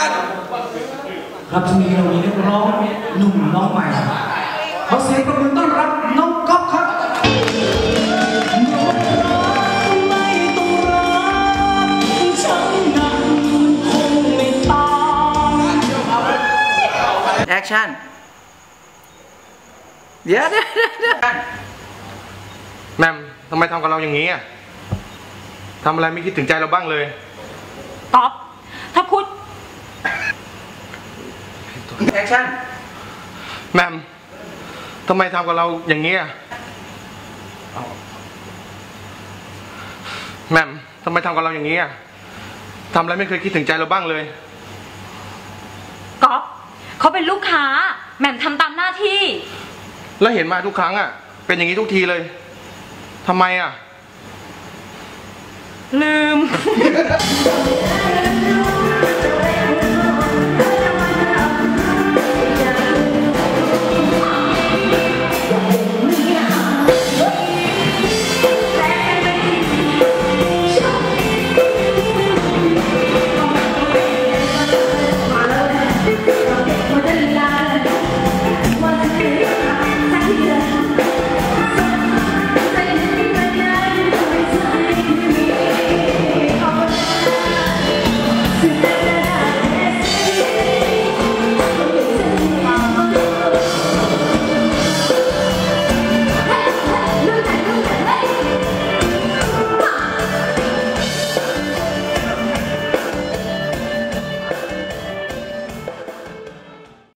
ครับที่นี่เรามีนักร้องหนุ่มน้องใหม่ขอเสียงประมือต้อนรับน้องก๊อฟครับน้องรักไม่ต้องรักฉันนั้นคงไม่ตายแอคชั่นเดี๋ยวเดี๋ยวเดี๋ยวเดี๋ยวแมมทำไมทำกับเราอย่างนี้อะทำอะไรไม่คิดถึงใจเราบ้างเลยก๊อฟถ้าพูด แอคชั่นแมมทำไมทำกับเราอย่างนี้อะแมมทำไมทำกับเราอย่างนี้อะทำอะไรไม่เคยคิดถึงใจเราบ้างเลยก๊อฟเขาเป็นลูกค้าแหม่มทำตามหน้าที่ แล้วเห็นมาทุกครั้งอะ เป็นอย่างนี้ทุกทีเลยทำไมอะ ลืม